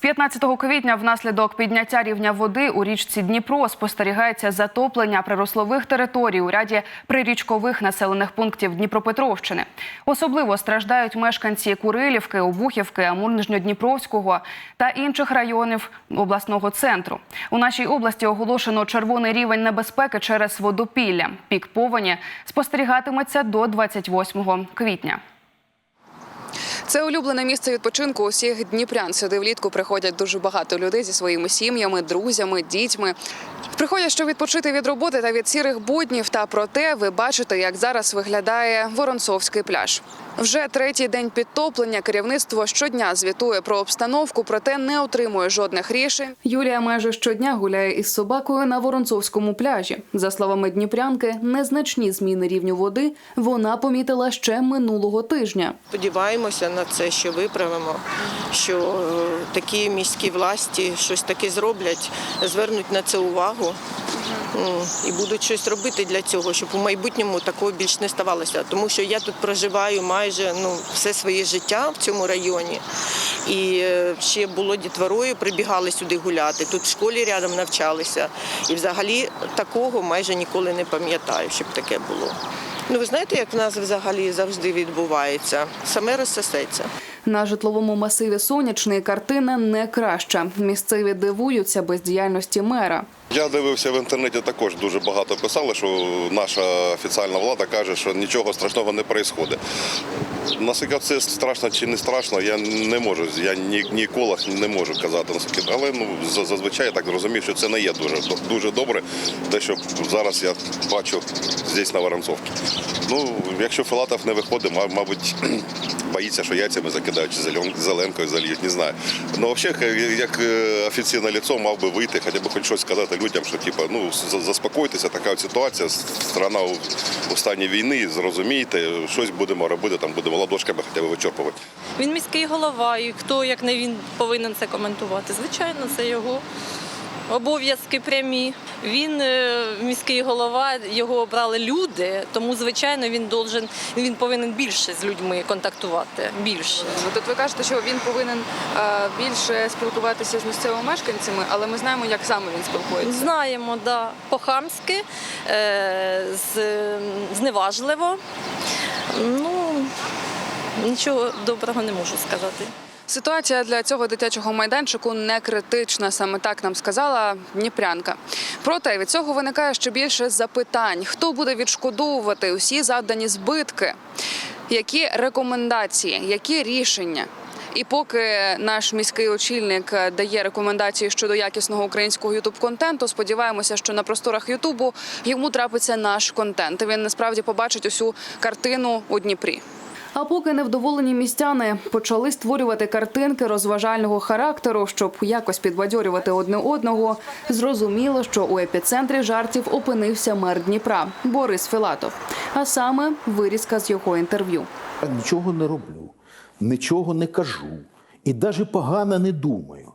15 квітня внаслідок підняття рівня води у річці Дніпро спостерігається затоплення прирослових територій у ряді прирічкових населених пунктів Дніпропетровщини. Особливо страждають мешканці Курилівки, Обухівки, Амур-Нижньодніпровського та інших районів обласного центру. У нашій області оголошено червоний рівень небезпеки через водопілля. Пік повені спостерігатиметься до 28 квітня. Це улюблене місце відпочинку усіх дніпрян. Сюди влітку приходять дуже багато людей зі своїми сім'ями, друзями, дітьми. Приходять, щоб відпочити від роботи та від сірих буднів. Та проте ви бачите, як зараз виглядає Воронцовський пляж. Вже третій день підтоплення. Керівництво щодня звітує про обстановку, проте не отримує жодних рішень. Юлія майже щодня гуляє із собакою на Воронцовському пляжі. За словами дніпрянки, незначні зміни рівню води вона помітила ще минулого тижня. Сподіваємося на це, що виправимо, що е, такі міські власті щось таке зроблять, звернуть на це увагу і будуть щось робити для цього, щоб у майбутньому такого більш не ставалося. Тому що я тут проживаю майже ну, все своє життя в цьому районі. І е, ще було дітворою, прибігали сюди гуляти. Тут в школі рядом навчалися. І взагалі такого майже ніколи не пам'ятаю, щоб таке було. Ну, ви знаєте, як в нас взагалі завжди відбувається? Саме розсосеться. На житловому масиві сонячний картина не краща. Місцеві дивуються бездіяльності мера. Я дивився в інтернеті також дуже багато писали, що наша офіційна влада каже, що нічого страшного не відбувається. Наскільки це страшно чи не страшно, я не можу. Я ні, ні еколог не можу казати наскільки. Але ну зазвичай я так розумію, що це не є дуже дуже добре. Те, що зараз я бачу здесь на Воронцовці. Ну, якщо Филатов не виходить, мабуть, боїться, що яйцями закидають чи зелен- зеленкою зальють, не знаю. Ну, взагалі, як е, офіційне лицо мав би вийти, хоча б хоч щось сказати людям, що типу, ну за- заспокойтеся, така ситуація, страна у стані війни, зрозумійте, щось будемо робити, там будемо ладошками хоча б вичерпувати. Він міський голова, і хто як не він повинен це коментувати? Звичайно, це його обов'язки прямі. Він е, міський голова, його обрали люди, тому звичайно він должен, він повинен більше з людьми контактувати. Більше. Тут ви кажете, що він повинен е, більше спілкуватися з місцевими мешканцями, але ми знаємо, як саме він спілкується. Знаємо, да, по-хамськи, е, зневажливо. Ну нічого доброго не можу сказати. Ситуація для цього дитячого майданчику не критична, саме так нам сказала Дніпрянка. Проте від цього виникає ще більше запитань: хто буде відшкодовувати усі завдані збитки, які рекомендації, які рішення. І поки наш міський очільник дає рекомендації щодо якісного українського ютуб контенту, сподіваємося, що на просторах Ютубу йому трапиться наш контент. Він насправді побачить усю картину у Дніпрі. А поки невдоволені містяни почали створювати картинки розважального характеру, щоб якось підбадьорювати одне одного, зрозуміло, що у епіцентрі жартів опинився мер Дніпра Борис Філатов. А саме вирізка з його інтерв'ю. Нічого не роблю, нічого не кажу і навіть погано не думаю.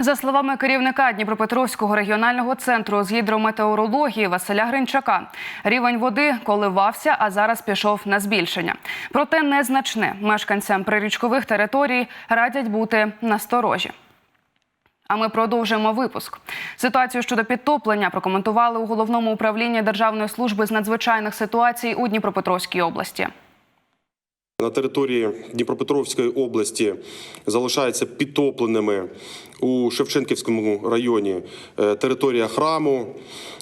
За словами керівника Дніпропетровського регіонального центру з гідрометеорології Василя Гринчака, рівень води коливався, а зараз пішов на збільшення. Проте незначне. Мешканцям прирічкових територій радять бути насторожі. А ми продовжуємо випуск. Ситуацію щодо підтоплення прокоментували у головному управлінні Державної служби з надзвичайних ситуацій у Дніпропетровській області. На території Дніпропетровської області залишаються підтопленими у Шевченківському районі е, територія храму,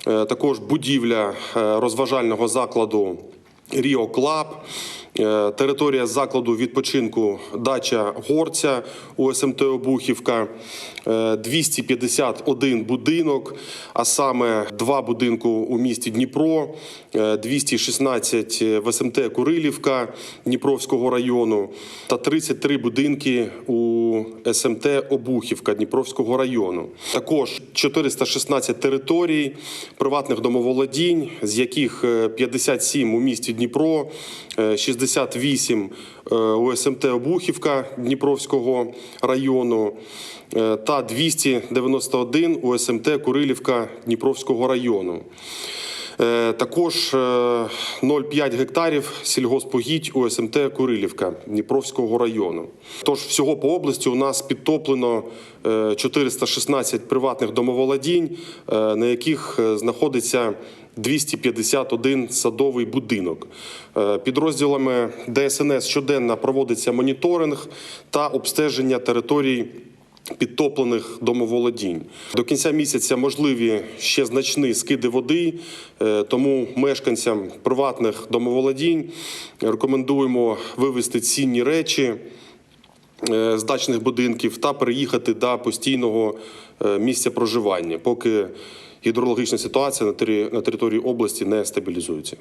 е, також будівля е, розважального закладу Ріо Клаб, е, територія закладу відпочинку Дача Горця у СМТ Обухівка, е, 251 будинок, а саме два будинку у місті Дніпро, е, 216 в СМТ Курилівка Дніпровського району. Та 33 будинки у СМТ Обухівка Дніпровського району. Також 416 територій приватних домоволодінь, з яких е, 57 у місті Дніпро, е, 68 ОСМТ у СМТ Обухівка Дніпровського району е, та 291 у СМТ Курилівка Дніпровського району. Е, Також е, 0,5 гектарів сільгоспогідь у СМТ Курилівка Дніпровського району. Тож всього по області у нас підтоплено е, 416 приватних домоволодінь, е, на яких е, знаходиться 251 садовий будинок. Е, Підрозділами ДСНС щоденно проводиться моніторинг та обстеження територій підтоплених домоволодінь. До кінця місяця можливі ще значні скиди води, е, тому мешканцям приватних домоволодінь рекомендуємо вивезти цінні речі е, з дачних будинків та переїхати до постійного е, місця проживання, поки гідрологічна ситуація на території області не стабілізується.